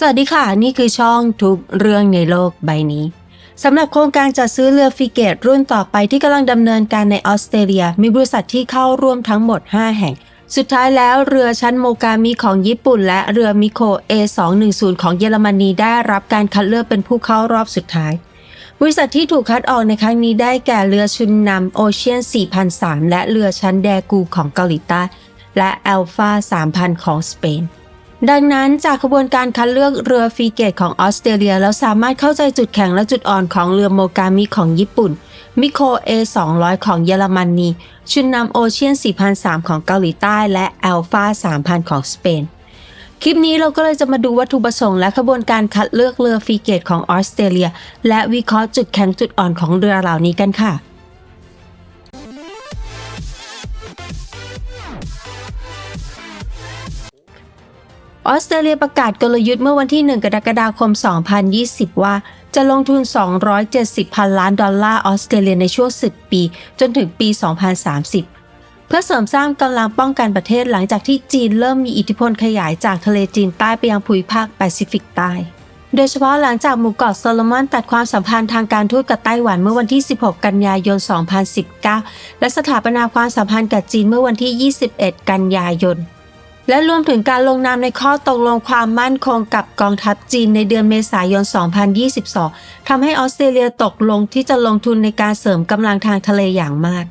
สวัสดีค่ะ นี่คือช่องทุกเรื่องในโลกใบนี้สำหรับโครงการจัดซื้อเรือฟิเกตรุ่นต่อไปที่กำลังดำเนินการในออสเตรเลีย มีบริษัทที่เข้าร่วมทั้งหมด 5 แห่ง สุดท้ายแล้วเรือชั้นโมกามิของญี่ปุ่น และเรือมิโค A210 ของเยอรมนีได้รับการคัดเลือกเป็นผู้เข้ารอบสุดท้าย บริษัทที่ถูกคัดออกในครั้งนี้ได้แก่เรือชุนนำโอเชียน4003 และเรือชั้นแดกูของเกาหลีใต้และแอลฟา3000 ของสเปน ดังนั้นจากขบวนการคัดเลือกเรือฟรีเกตของออสเตรเลียแล้วสามารถเข้าใจจุดแข็งและจุดอ่อนของเรือโมกามิของญี่ปุ่น มิโค A200 ของเยอรมนีชุนนำโอเชียน4003 ของเกาหลีใต้และแอลฟา3000 ของสเปน คลิปนี้เราก็เลยจะมาดูวัตถุประสงค์และขบวนการคัดเลือกเรือฟรีเกตของออสเตรเลีย และวิเคราะห์จุดแข็งจุดอ่อนของเรือเหล่านี้กันค่ะ ออสเตรเลียประกาศกลยุทธ์เมื่อวันที่ 1 กรกฎาคม 2020 ว่าจะลงทุน 270 พันล้านดอลลาร์ออสเตรเลียในช่วง 10 ปี จนถึงปี 2030 เพื่อเสริมสร้างกำลังป้องกันประเทศหลังจากที่จีนเริ่มมีอิทธิพลขยายจากทะเลจีนใต้ไปยังภูมิภาคแปซิฟิกใต้โดยเฉพาะหลังจากหมู่เกาะโซโลมอนตัดความสัมพันธ์ทางการทูตกับไต้หวันเมื่อวันที่ 16 กันยายน 2019 และสถาปนาความสัมพันธ์กับจีนเมื่อวันที่ 21 กันยายน และรวมถึงการลงนามในข้อตกลงความมั่นคงกับกองทัพจีนในเดือนเมษายน 2022 ทำให้ออสเตรเลียตกลงที่จะลงทุนในการเสริมกำลังทางทะเลอย่างมาก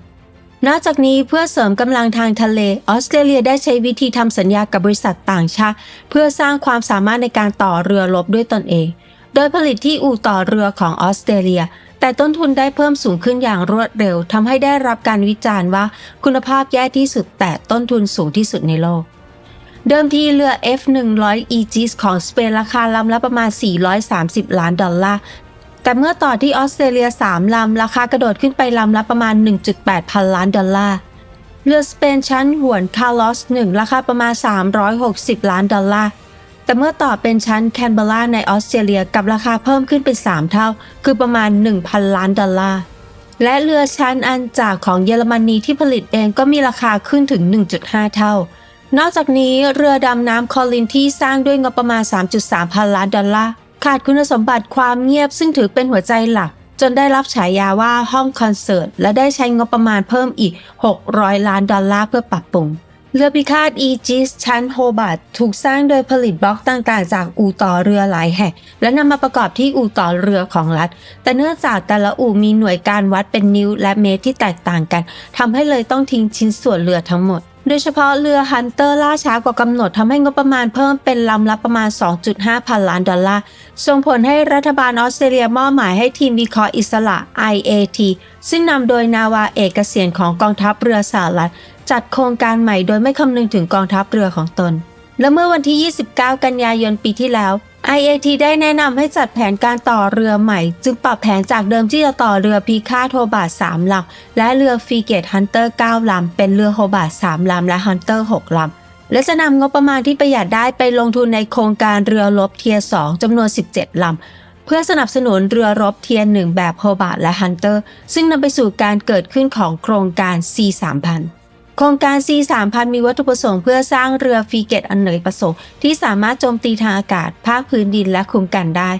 นอกจากนี้เพื่อเสริมกำลังทางทะเล ออสเตรเลียได้ใช้วิธีทำสัญญากับบริษัทต่างชาติ เพื่อสร้างความสามารถในการต่อเรือรบด้วยตนเอง โดยผลิตที่อู่ต่อเรือของออสเตรเลีย แต่ต้นทุนได้เพิ่มสูงขึ้นอย่างรวดเร็วทำให้ได้รับการวิจารณ์ว่า คุณภาพแย่ที่สุดแต่ต้นทุนสูงที่สุดในโลก เดิมทีเรือ F100 Aegis ของสเปนราคาลำละประมาณ 430 ล้านดอลลาร์ แต่เมื่อต่อที่ออสเตรเลีย 3 ลำ ราคากระโดดขึ้นไปลำละประมาณ 1.8 พันล้านดอลลาร์ เรือสเปนชั้นหวนคาร์ลอส 1 ราคาประมาณ 360 ล้านดอลลาร์ แต่เมื่อต่อเป็นชั้นแคนเบราในออสเตรเลียกับราคาเพิ่มขึ้นเป็น 3 เท่า คือประมาณ 1,000 ล้านดอลลาร์ และเรือชั้นอันจากของเยอรมนีที่ผลิตเองก็มีราคาขึ้นถึง 1.5 เท่า นอกจากนี้เรือดำน้ำคอลินที่สร้างด้วยงบประมาณ 3.3 พันล้านดอลลาร์ขาดคุณสมบัติความเงียบซึ่งถือเป็นหัวใจหลัก จนได้รับฉายาว่าห้องคอนเสิร์ต และได้ใช้งบประมาณเพิ่มอีก 600 ล้านดอลลาร์เพื่อปรับปรุงเรือพิฆาตอีจิสชั้นโฮบาร์ตถูกสร้างโดยผลิตบล็อกต่างๆ จากอู่ต่อเรือหลายแห่ง และนำมาประกอบที่อู่ต่อเรือของรัฐ แต่เนื่องจากแต่ละอู่มีหน่วยการวัดเป็นนิ้วและเมตรที่แตกต่างกันทำให้เลยต้องทิ้งชิ้นส่วนเรือทั้งหมด โดยเฉพาะเรือฮันเตอร์ล่าช้ากว่ากำหนดทำให้งบประมาณเพิ่มเป็นลำละประมาณ 2.5 พันล้านดอลลาร์ ส่งผลให้รัฐบาลออสเตรเลียมอบหมายให้ทีมวิเคราะห์อิสระ IAT ซึ่งนำโดยนาวาเอกเกษียณของกองทัพเรือสหรัฐ จัดโครงการใหม่โดยไม่คำนึงถึงกองทัพเรือของตน และเมื่อวันที่ 29 กันยายนปีที่แล้ว IAT ได้แนะนำให้จัดแผนการต่อเรือใหม่ จึงปรับแผนจากเดิมที่จะต่อเรือพีค่าโทบาท3ลำ และเรือฟีเกตฮันเตอร์9ลำ เป็นเรือโฮบาท3ลำ และฮันเตอร์6ลำ และจะนำงบประมาณที่ประหยัดได้ไปลงทุนในโครงการเรือรบเทียร์2จำนวน 17ลำเพื่อสนับสนุนเรือรบเทียร์1แบบโฮบาทและฮันเตอร์ ซึ่งนำไปสู่การเกิดขึ้นของโครงการ C3000 โครงการ C3000 มีวัตถุประสงค์เพื่อสร้างเรือฟรีเกตอันเนกประสงค์ที่สามารถโจมตีทางอากาศ ภาคพื้นดินและคุมกันได้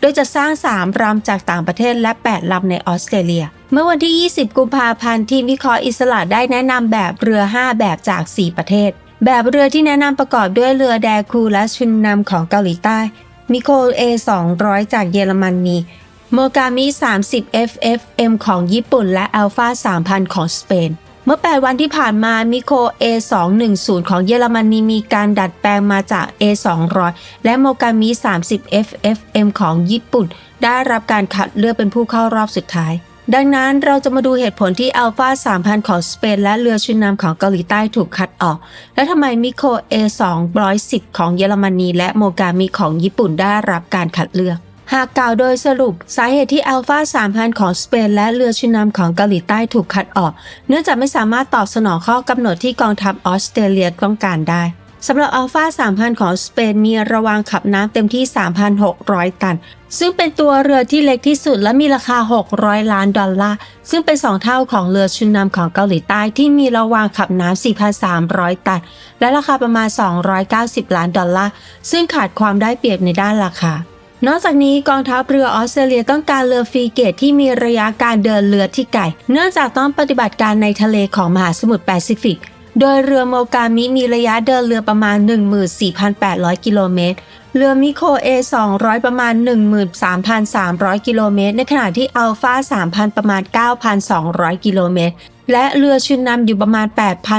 โดยจะสร้าง 3 ลำจากต่างประเทศและ 8 ลำในออสเตรเลีย เมื่อวันที่ 20 กุมภาพันธ์ทีมวิเคราะห์อิสระได้แนะนำแบบเรือ 5 แบบจาก 4 ประเทศ แบบเรือที่แนะนำประกอบด้วยเรือแดคูและชุนนำของเกาหลีใต้ มิโค A200 จากเยอรมนีโมกามิ 30 FFM ของญี่ปุ่น และอัลฟา3000 ของสเปน เมื่อ 8 วันที่ผ่านมามิโค A210 ของเยอรมนีมีการดัดแปลงมาจาก A200 และโมกามิ 30 FFM ของญี่ปุ่น ได้รับการคัดเลือกเป็นผู้เข้ารอบสุดท้าย ดังนั้นเราจะมาดูเหตุผลที่อัลฟา3000 ของสเปนและเรือชุนนำของเกาหลีใต้ถูกคัดออก และทำไมมิโค A210 ของเยอรมนีและโมกามิของญี่ปุ่นได้รับการคัดเลือก หากกล่าวโดยสรุปสาเหตุที่อัลฟา3000 ของสเปนและเรือชุนนำของเกาหลีใต้ถูกคัดออก เนื่องจากไม่สามารถตอบสนองข้อกำหนดที่กองทัพออสเตรเลียต้องการได้สำหรับอัลฟา3,000 ของสเปนมีระวางขับน้ำเต็มที่ 3,600 ตัน ซึ่งเป็นตัวเรือที่เล็กที่สุดและมีราคา 600 ล้านดอลลาร์ ซึ่งเป็น 2 เท่าของเรือชุนนำของเกาหลีใต้ที่มีระวางขับน้ำ 4,300 ตัน และราคาประมาณ 290 ล้านดอลลาร์ ซึ่งขาดความได้เปรียบในด้านราคา นอกจากนี้กองทัพเรือออสเตรเลียต้องการเรือฟรีเกตที่มีระยะการเดินเรือที่ไกล เนื่องจากต้องปฏิบัติการในทะเลของมหาสมุทรแปซิฟิก โดยเรือโมกามิมีระยะเดินเรือประมาณ 14,800 กิโลเมตร เรือมิโคเอ200 ประมาณ 13,300 กิโลเมตร ในขณะที่อัลฟา3,000 ประมาณ 9,200 กิโลเมตร และเรือชุนนำอยู่ประมาณ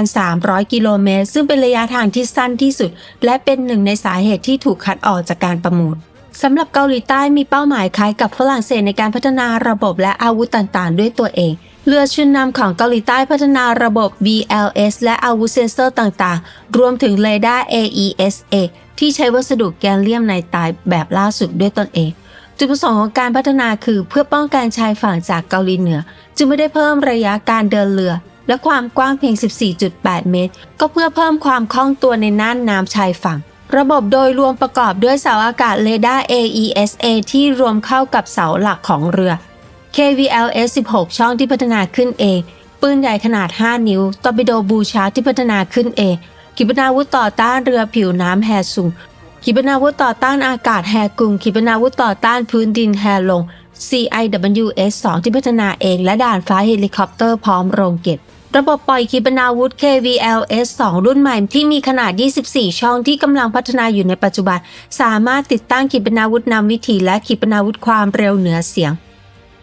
8,300 กิโลเมตร ซึ่งเป็นระยะทางที่สั้นที่สุด และเป็นหนึ่งในสาเหตุที่ถูกคัดออกจากการประมูล สำหรับเกาหลีใต้มีเป้าหมายคล้ายกับฝรั่งเศสในการพัฒนาระบบและอาวุธต่างๆ ด้วยตัวเองเรือชุนนำของเกาหลีใต้พัฒนาระบบ BLS และอาวุธเซนเซอร์ต่างๆ รวมถึงเรดาร์ AESA ที่ใช้วัสดุแกนเลียมในตายแบบล่าสุดด้วยตนเอง จุดประสงค์ของการพัฒนาคือเพื่อป้องกันชายฝั่งจากเกาหลีเหนือ จึงไม่ได้เพิ่มระยะการเดินเรือ และความกว้างเพียง 14.8 เมตร ก็เพื่อเพิ่มความคล่องตัวในน่านน้ำชายฝั่ง ระบบโดยรวมประกอบด้วยเสาอากาศเรดาร์ AESA ที่รวมเข้ากับเสาหลักของเรือ KVLS 16 ช่องที่พัฒนาขึ้นเองปืนใหญ่ขนาด 5 นิ้วตอร์ปิโดบูชาร์ที่พัฒนาขึ้นเองขีปนาวุธต่อต้านเรือผิวน้ำแฮซุงขีปนาวุธต่อต้านอากาศแฮกุงขีปนาวุธต่อต้านพื้นดินแฮลง CIWS 2 ที่พัฒนาเอง และด่านฟ้าเฮลิคอปเตอร์พร้อมโรงเก็บ ระบบปล่อยขีปนาวุธ KVLS 2 รุ่นใหม่ที่มีขนาด 24 ช่องที่กำลังพัฒนาอยู่ในปัจจุบัน สามารถติดตั้งขีปนาวุธนำวิถีและขีปนาวุธความเร็วเหนือเสียง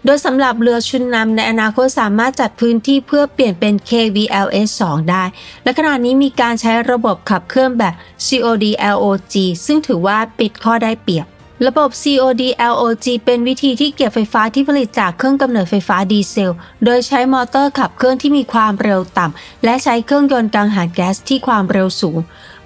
โดยสำหรับเรือชุนนำในอนาคตสามารถจัดพื้นที่เพื่อเปลี่ยนเป็น KVLS 2 ได้ และขณะนี้มีการใช้ระบบขับเคลื่อนแบบ COD LOG ซึ่งถือว่าปิดข้อได้เปรียบ ระบบ COD LOG เป็นวิธีที่เก็บไฟฟ้าที่ผลิตจากเครื่องกำเนิดไฟฟ้าดีเซล โดยใช้มอเตอร์ขับเคลื่อนที่มีความเร็วต่ำ และใช้เครื่องยนต์กังหันแก๊สที่ความเร็วสูง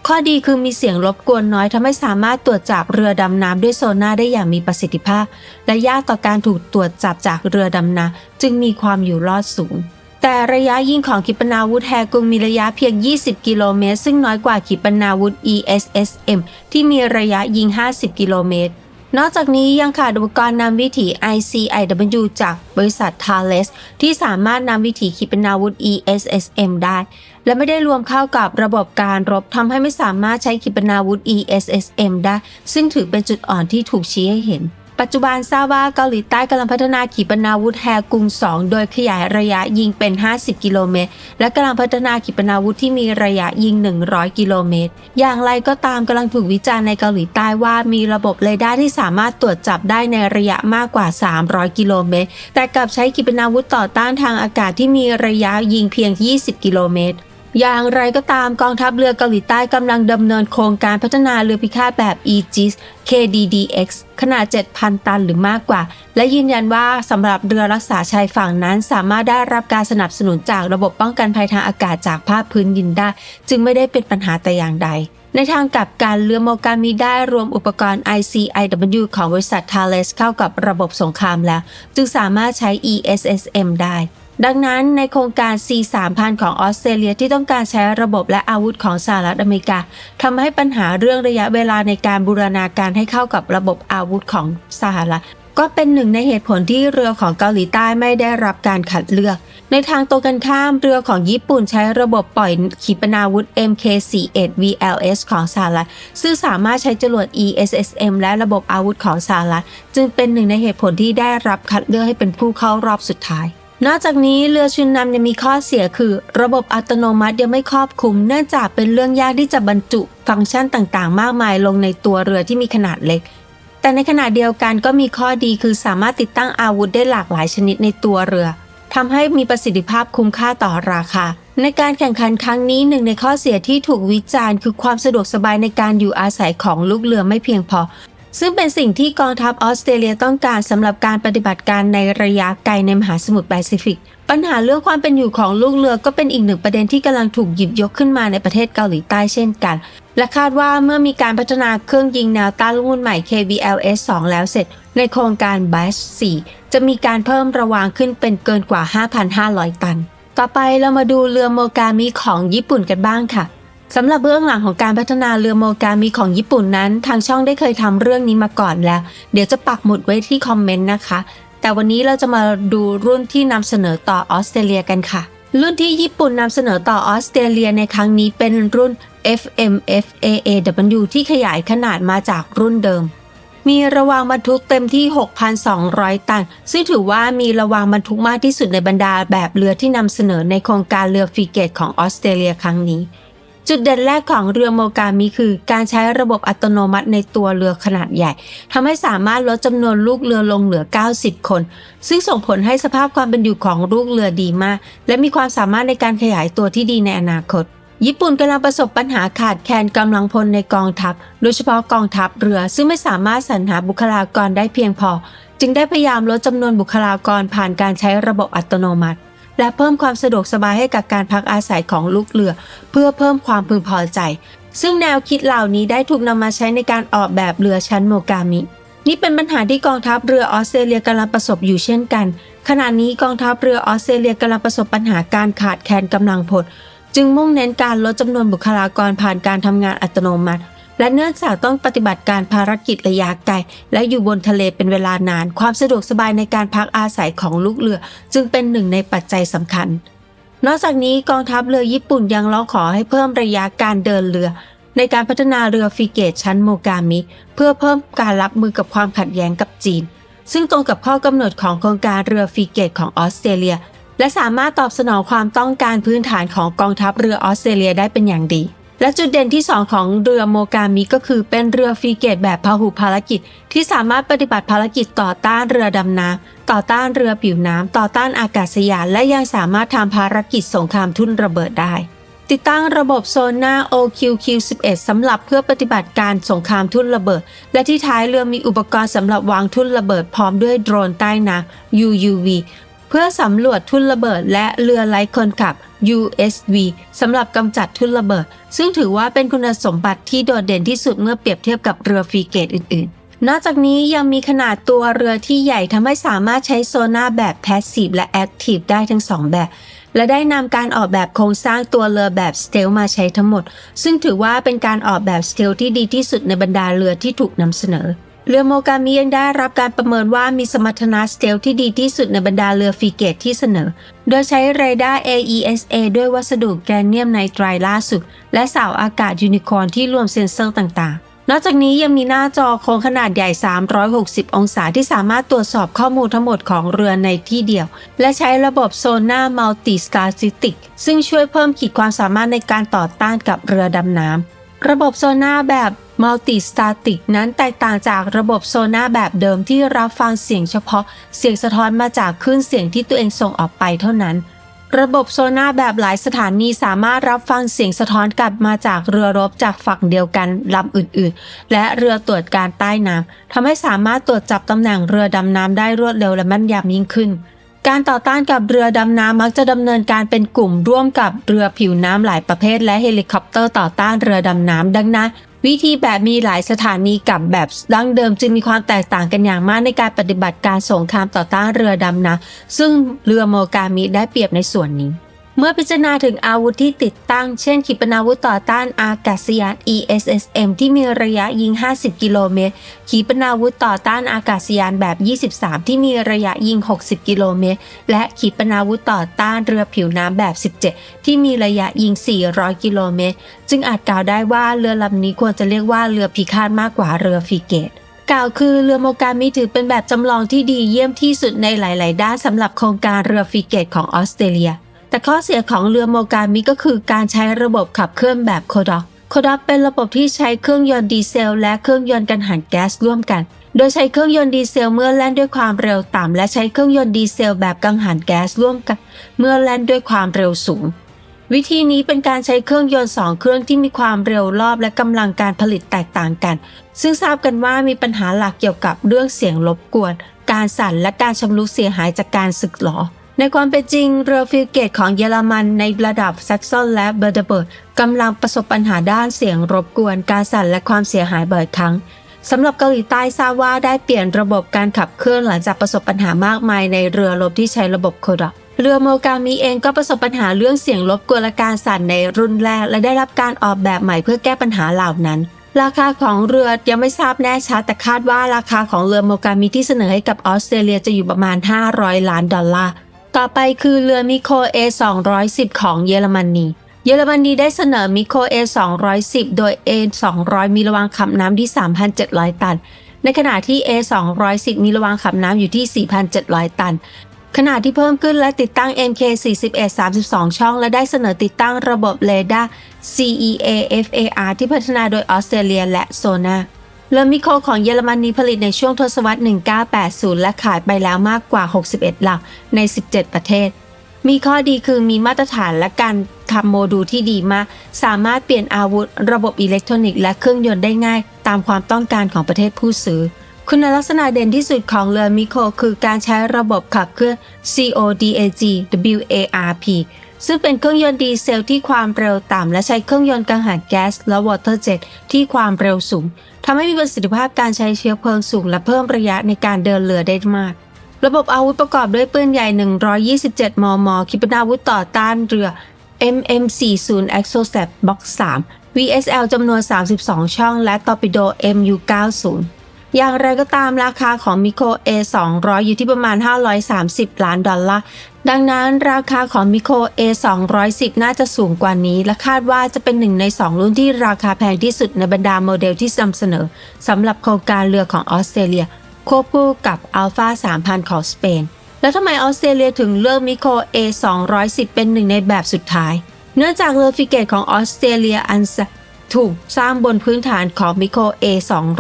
ข้อดีคือมีเสียงรบกวนน้อยทำให้สามารถตรวจจับเรือดำน้ำด้วยโซน่าได้อย่างมีประสิทธิภาพ และยากต่อการถูกตรวจจับจากเรือดำน้ำจึงมีความอยู่รอดสูง แต่ระยะยิงของขีปนาวุธแฮกุงมีระยะเพียง 20 กิโลเมตร ซึ่งน้อยกว่าขีปนาวุธ ESSM ที่มีระยะยิง 50 กิโลเมตร นอกจากนี้ยังขาดอุปกรณ์นำวิถี ICIW จากบริษัท Thales ที่สามารถนำวิถีขีปนาวุธ ESSM ได้ และไม่ได้รวมเข้ากับระบบการรบทำให้ไม่สามารถใช้ขีปนาวุธ ESSM ได้ ซึ่งถือเป็นจุดอ่อนที่ถูกชี้ให้เห็น ปัจจุบันทราบว่าเกาหลีใต้กำลังพัฒนาขีปนาวุธแฮกุง 2 โดยขยายระยะยิงเป็น 50 กิโลเมตร และกำลังพัฒนาขีปนาวุธที่มีระยะยิง 100 กิโลเมตร อย่างไรก็ตามกำลังถูกวิจารณ์ในเกาหลีใต้ว่ามีระบบเรดาร์ที่สามารถตรวจจับได้ในระยะมากกว่า 300 กิโลเมตร แต่กลับใช้ขีปนาวุธต่อต้านทางอากาศที่มีระยะยิงเพียง 20 กิโลเมตร อย่างไรก็ตามกองทัพเรือเกาหลีใต้กำลังดำเนินโครงการพัฒนาเรือพิฆาตแบบ Aegis KDDX ขนาด 7,000 ตันหรือมากกว่า และยืนยันว่าสำหรับเรือรักษาชายฝั่งนั้น สามารถได้รับการสนับสนุนจากระบบป้องกันภัยทางอากาศจากภาคพื้นดินได้ จึงไม่ได้เป็นปัญหาแต่อย่างใด ในทางกลับการเรือโมกามีได้รวมอุปกรณ์ ICIW ของบริษัท Thales เข้ากับระบบสงครามแล้ว จึงสามารถใช้ ESSM ได้ ดังนั้นในโครงการ C 3 0 0 ของออสเตรเลียที่ต้องการใช้ระบบและอาวุธของสหรัฐอเมริกาทำให้ปัญหาเรื่องระยะเวลาในการบูรณาการให้เข้ากับระบบอาวุธของสหรัฐก็เป็นหนึ่งในเหตุผลที่เรือของเกาหลีใต้ไม่ได้รับการคัดเลือก ในทางตรงกันข้ามเรือของญี่ปุ่นใช้ระบบปล่อยขีปนาวุธ MK48 VLS ของสหรัฐซึ่งสามารถใช้จรวด ESSM และระบบอาวุธของสหรัฐจึงเป็นหนึ่งในเหตุผลที่ได้รับคัดเลือกให้เป็นผู้เข้ารอบสุดท้าย นอกจากนี้เรือชุนนำยังมีข้อเสียคือ ระบบอัตโนมัติยังไม่ครอบคลุม เนื่องจากเป็นเรื่องยากที่จะบรรจุฟังก์ชันต่างๆ มากมายลงในตัวเรือที่มีขนาดเล็ก แต่ในขณะเดียวกันก็มีข้อดีคือสามารถติดตั้งอาวุธได้หลากหลายชนิดในตัวเรือทำให้มีประสิทธิภาพคุ้มค่าต่อราคา ในการแข่งขันครั้งนี้หนึ่งในข้อเสียที่ถูกวิจารณ์ คือความสะดวกสบายในการอยู่อาศัยของลูกเรือไม่เพียงพอ ซึ่งเป็นสิ่งที่กองทัพออสเตรเลียต้องการสำหรับการปฏิบัติการในระยะไกลในมหาสมุทรแปซิฟิก ปัญหาเรื่องความเป็นอยู่ของลูกเรือก็เป็นอีกหนึ่งประเด็นที่กำลังถูกหยิบยกขึ้นมาในประเทศเกาหลีใต้เช่นกัน และคาดว่าเมื่อมีการพัฒนาเครื่องยิงแนวต้านรุ่นใหม่ KVLS 2 แล้วเสร็จ ในโครงการ BASH 4จะมีการเพิ่มระวางขึ้นเป็นเกินกว่า 5,500 ตัน ต่อไปเรามาดูเรือโมกามิของญี่ปุ่นกันบ้างค่ะ สำหรับเบื้องหลังของการพัฒนาเรือโมกามิของญี่ปุ่นนั้น ทางช่องได้เคยทำเรื่องนี้มาก่อนแล้ว เดี๋ยวจะปักหมุดไว้ที่คอมเมนต์นะคะ แต่วันนี้เราจะมาดูรุ่นที่นำเสนอต่อออสเตรเลียกันค่ะ รุ่นที่ญี่ปุ่นนำเสนอต่อออสเตรเลียในครั้งนี้เป็นรุ่น FMFAAW ที่ขยายขนาดมาจากรุ่นเดิม มีระวางบรรทุกเต็มที่ 6,200 ตัน ซึ่งถือว่ามีระวางบรรทุกมากที่สุดในบรรดาแบบเรือที่นำเสนอในโครงการเรือฟรีเกตของออสเตรเลียครั้งนี้ จุดเด่นแรกของเรือโมกามิคือ การใช้ระบบอัตโนมัติในตัวเรือขนาดใหญ่ทำให้สามารถลดจำนวนลูกเรือลงเหลือ 90 คน ซึ่งส่งผลให้สภาพความเป็นอยู่ของลูกเรือดีมาก และมีความสามารถในการขยายตัวที่ดีในอนาคตญี่ปุ่นกำลังประสบปัญหาขาดแคลนกำลังพลในกองทัพ โดยเฉพาะกองทัพเรือซึ่งไม่สามารถสรรหาบุคลากรได้เพียงพอ จึงได้พยายามลดจำนวนบุคลากรผ่านการใช้ระบบอัตโนมัติ และเพิ่มความสะดวกสบายให้กับการพักอาศัยของลูกเรือ เพื่อเพิ่มความพึงพอใจ ซึ่งแนวคิดเหล่านี้ได้ถูกนำมาใช้ในการออกแบบเรือชั้นโมกามิ นี่เป็นปัญหาที่กองทัพเรือออสเตรเลียกำลังประสบอยู่เช่นกัน ขณะนี้กองทัพเรือออสเตรเลียกำลังประสบปัญหาการขาดแคลนกำลังพล จึงมุ่งเน้นการลดจำนวนบุคลากรผ่านการทำงานอัตโนมัติ และเนื่องจากต้องปฏิบัติการภารกิจระยะไกล และอยู่บนทะเลเป็นเวลานาน ความสะดวกสบายในการพักอาศัยของลูกเรือ จึงเป็นหนึ่งในปัจจัยสำคัญ นอกจากนี้กองทัพเรือญี่ปุ่นยังร้องขอให้เพิ่มระยะการเดินเรือ ในการพัฒนาเรือฟริเกตชั้นโมกามิ เพื่อเพิ่มการรับมือกับความขัดแย้งกับจีน ซึ่งตรงกับข้อกำหนดของโครงการเรือฟริเกตของออสเตรเลีย และสามารถตอบสนองความต้องการพื้นฐานของกองทัพเรือออสเตรเลียได้เป็นอย่างดี และจุดเด่นที่ 2 ของเรือโมกามิก็คือเป็นเรือฟรีเกตแบบพหุภารกิจ ที่สามารถปฏิบัติภารกิจต่อต้านเรือดำน้ำต่อต้านเรือผิวน้ำต่อต้านอากาศยาน และยังสามารถทำภารกิจสงครามทุ่นระเบิดได้ ติดตั้งระบบโซน่า OQQ11 สำหรับเพื่อปฏิบัติการสงครามทุ่นระเบิด และที่ท้ายเรือมีอุปกรณ์สำหรับวางทุ่นระเบิดพร้อมด้วยโดรนใต้น้ำ UUV เพื่อสำรวจทุ่นระเบิดและเรือไร้คนขับ USV สำหรับกำจัดทุ่นระเบิด ซึ่งถือว่าเป็นคุณสมบัติที่โดดเด่นที่สุดเมื่อเปรียบเทียบกับเรือฟรีเกตอื่น ๆนอกจากนี้ยังมีขนาดตัวเรือที่ใหญ่ทำให้สามารถใช้โซน่าแบบแพสซีฟและแอคทีฟได้ทั้งสองแบบ และได้นำการออกแบบโครงสร้างตัวเรือแบบสเตลมาใช้ทั้งหมด ซึ่งถือว่าเป็นการออกแบบสเตลที่ดีที่สุดในบรรดาเรือที่ถูกนำเสนอ เรือโมกามิยังได้รับการประเมินว่ามีสมรรถนะสเตลที่ดีที่สุดในบรรดาเรือฟรีเกตที่เสนอ โดยใช้เรดาร์ AESA ด้วยวัสดุแกรเนียมไนไตรล่าสุด และเสาอากาศยูนิคอร์นที่รวมเซ็นเซอร์ต่างๆนอกจากนี้ยังมีหน้าจอโครงขนาดใหญ่ 360 องศาที่สามารถตรวจสอบข้อมูลทั้งหมดของเรือในที่เดียว และใช้ระบบโซน่ามัลติสกาซิติกซึ่งช่วยเพิ่มขีดความสามารถในการต่อต้านกับเรือดำน้ำ ระบบโซน่าแบบมัลติสตาติกนั้นแตกต่างจากระบบโซน่าแบบเดิมที่รับฟังเสียงเฉพาะเสียงสะท้อนมาจากคลื่นเสียงที่ตัวเองส่งออกไปเท่านั้น ระบบโซน่าแบบหลายสถานีสามารถรับฟังเสียงสะท้อนกลับมาจากเรือรบจากฝั่งเดียวกันลำอื่นๆ และเรือตรวจการใต้น้ำทำให้สามารถตรวจจับตำแหน่งเรือดำน้ำได้รวดเร็วและแม่นยำยิ่งขึ้น การต่อต้านกับเรือดำน้ำมักจะดำเนินการเป็นกลุ่มร่วมกับเรือผิวน้ำหลายประเภท และเฮลิคอปเตอร์ต่อต้านเรือดำน้ำดังนั้นวิธีแบบมีหลายสถานีกับแบบดั้งเดิมจึงมีความแตกต่างกันอย่างมากในการปฏิบัติการสงครามต่อต้านเรือดำน้ำซึ่งเรือโมกามิได้เปรียบในส่วนนี้ เมื่อพิจารณาถึงอาวุธที่ติดตั้ง เช่นขีปนาวุธต่อต้านอากาศยาน ESSM ที่มีระยะยิง 50 กิโลเมตร ขีปนาวุธต่อต้านอากาศยานแบบ 23 ที่มีระยะยิง 60 กิโลเมตร และขีปนาวุธต่อต้านเรือผิวน้ำแบบ 17 ที่มีระยะยิง 400 กิโลเมตร จึงอาจกล่าวได้ว่าเรือลำนี้ควรจะเรียกว่าเรือพิฆาตมากกว่าเรือฟรีเกตกล่าวคือเรือโมกามิถือเป็นแบบจำลองที่ดีเยี่ยมที่สุดในหลาย ๆ ด้านสำหรับโครงการเรือฟรีเกตของออสเตรเลีย แต่ข้อเสียของเรือโมกามิก็คือการใช้ระบบขับเคลื่อนแบบโคดอกโคดอกเป็นระบบที่ใช้เครื่องยนต์ดีเซล และเครื่องยนต์กันหันแก๊สร่วมกัน โดยใช้เครื่องยนต์ดีเซลเมื่อแล่นด้วยความเร็วต่ำและใช้เครื่องยนต์ดีเซลแบบกังหันแก๊สร่วมกัน เมื่อแล่นด้วยความเร็วสูง วิธีนี้เป็นการใช้เครื่องยนต์สองเครื่องที่มีความเร็วรอบและกำลังการผลิตแตกต่างกัน ซึ่งทราบกันว่ามีปัญหาหลักเกี่ยวกับเรื่องเสียงรบกวน การสั่นและการชำรุดเสียหายจากการสึกหรอ ในความเป็นจริงเรือฟิลเกตของเยอรมันในระดับแซกซอนและเบอร์เดเบิร์ดกำลังประสบปัญหาด้านเสียงรบกวนการสั่นและความเสียหายบ่อยครั้งสำหรับเกาหลีใต้ทราบว่าได้เปลี่ยนระบบการขับเคลื่อนหลังจากประสบปัญหามากมายในเรือรบที่ใช้ระบบโคดอกเรือโมกามิเองก็ประสบปัญหาเรื่องเสียงรบกวนและการสั่นในรุ่นแรก และได้รับการออกแบบใหม่เพื่อแก้ปัญหาเหล่านั้น ราคาของเรือยังไม่ทราบแน่ชัดแต่คาดว่าราคาของเรือโมกามิที่เสนอให้กับออสเตรเลียจะอยู่ประมาณ 500 ล้านดอลลาร์ ต่อไปคือเรือมิโค A 210 ของเยอรมนีเยอรมนีได้เสนอมิโค A 210 โดย A 200 มีระวางขับน้ำที่ 3,700 ตัน ในขณะที่ A 210 มีระวางขับน้ำอยู่ที่ 4,700 ตันขณะที่เพิ่มขึ้นและติดตั้ง MK 41 32 ช่อง และได้เสนอติดตั้งระบบเรดาร์ CEA FAR ที่พัฒนาโดยออสเตรเลียและโซนา เรือมิโคของเยอรมนีผลิตในช่วงทศวรรษ 1980 และขายไปแล้วมากกว่า 61 หลักใน 17 ประเทศ มีข้อดีคือมีมาตรฐานและการทำโมดูลที่ดีมาก สามารถเปลี่ยนอาวุธ ระบบอิเล็กทรอนิกส์และเครื่องยนต์ได้ง่าย ตามความต้องการของประเทศผู้ซื้อ คุณลักษณะเด่นที่สุดของเรือมิโคคือการใช้ระบบขับเคลื่อน CODAG WARP ซึ่งเป็นเครื่องยนต์ดีเซลที่ความเร็วต่ำและใช้เครื่องยนต์กังหันแก๊สและวอเตอร์เจ็ตที่ความเร็วสูง ทำให้มีประสิทธิภาพการใช้เชื้อเพลิงสูงและเพิ่มระยะในการเดินเรือได้มาก ระบบอาวุธประกอบด้วยปืนใหญ่ 127 มม ขีปนาวุธต่อต้านเรือ MM40 Exocet Box 3 VSL จำนวน 32 ช่อง และตอร์ปิโด MU90 อย่างไรก็ตามราคาของมิโค A 200 อยู่ที่ประมาณ 530 ล้านดอลลาร์ดังนั้นราคาของมิโค A 210น่าจะสูงกว่านี้ และคาดว่าจะเป็นหนึ่งใน 2 รุ่นที่ราคาแพงที่สุดในบรรดาโมเดลที่นำเสนอสำหรับโครงการเรือของออสเตรเลีย ควบคู่กับ Alpha 3000 ของสเปน แล้วทำไมออสเตรเลียถึงเลือกมิโค A 210เป็นหนึ่งในแบบสุดท้าย เนื่องจากเรือฟิเกตของออสเตรเลียอันถูกสร้างบนพื้นฐานของมิโค A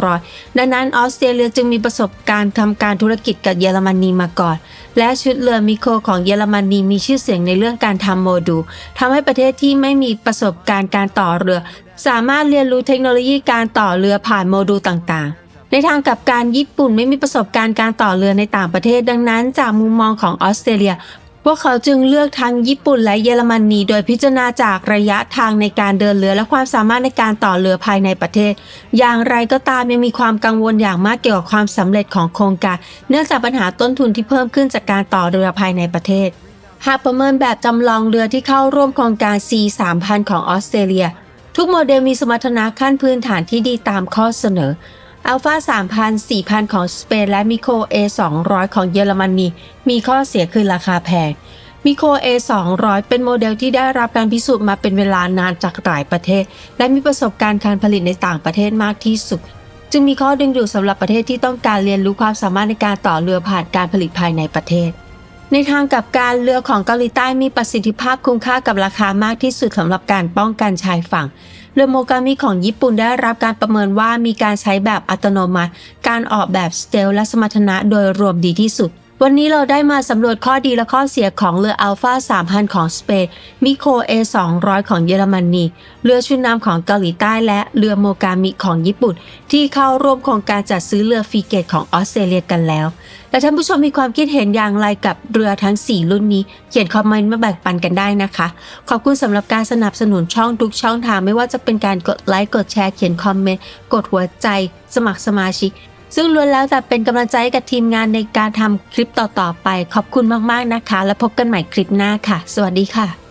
200ดังนั้นออสเตรเลียจึงมีประสบการณ์ทำการธุรกิจกับเยอรมนีมาก่อน และชุดเรือมิโคของเยอรมนีมีชื่อเสียงในเรื่องการทำโมดูลทำให้ประเทศที่ไม่มีประสบการณ์การต่อเรือ สามารถเรียนรู้เทคโนโลยีการต่อเรือผ่านโมดูลต่างๆ ในทางกลับการญี่ปุ่นไม่มีประสบการณ์การต่อเรือในต่างประเทศดังนั้น จากมุมมองของออสเตรเลีย พวกเขาจึงเลือกทั้งญี่ปุ่นและเยอรมนีโดยพิจารณาจากระยะทางในการเดินเรือและความสามารถในการต่อเรือภายในประเทศ อย่างไรก็ตามยังมีความกังวลอย่างมากเกี่ยวกับความสำเร็จของโครงการ เนื่องจากปัญหาต้นทุนที่เพิ่มขึ้นจากการต่อเรือภายในประเทศ หากประเมินแบบจำลองเรือที่เข้าร่วมโครงการ C 3000ของออสเตรเลีย ทุกโมเดลมีสมรรถนะขั้นพื้นฐานที่ดีตามข้อเสนอ อัลฟา3,000 4,000 ของสเปนและมิโค A 200 ของเยอรมนีมีข้อเสียคือราคาแพง มิโค A 200 เป็นโมเดลที่ได้รับการพิสูจน์มาเป็นเวลานานจากหลายประเทศ และมีประสบการณ์การผลิตในต่างประเทศมากที่สุด จึงมีข้อดึงดูดสำหรับประเทศที่ต้องการเรียนรู้ความสามารถในการต่อเรือผ่านการผลิตภายในประเทศ ในทางกับการเรือของเกาหลีใต้มีประสิทธิภาพคุ้มค่ากับราคามากที่สุดสำหรับการป้องกันชายฝั่ง เรือโมกามิของญี่ปุ่นได้รับการประเมินว่ามีการใช้แบบอัตโนมัติ การออกแบบสเตลและสมรรถนะโดยรวมดีที่สุด วันนี้เราได้มาสำรวจข้อดีและข้อเสียของเรืออัลฟา3,000 ของสเปน มิโค A 200 ของเยอรมนี เรือชุดนำของเกาหลีใต้และเรือโมกามิของญี่ปุ่น ที่เข้าร่วมโครงการจัดซื้อเรือฟรีเกตของออสเตรเลียกันแล้ว และท่านผู้ชมมีความคิดเห็นอย่างไรกับเรือทั้ง 4 รุ่นนี้ เขียนคอมเมนต์มาแบ่งปันกันได้นะคะ ขอบคุณสำหรับการสนับสนุนช่องทุกช่องทางไม่ว่าจะเป็นการกดไลค์ กดแชร์ เขียนคอมเมนต์ กดหัวใจ สมัครสมาชิก ซึ่งล้วนแล้วแต่เป็นกำลังใจให้กับทีมงานในการทำคลิปต่อๆไป ขอบคุณมากๆนะคะ แล้วพบกันใหม่คลิปหน้าค่ะ สวัสดีค่ะ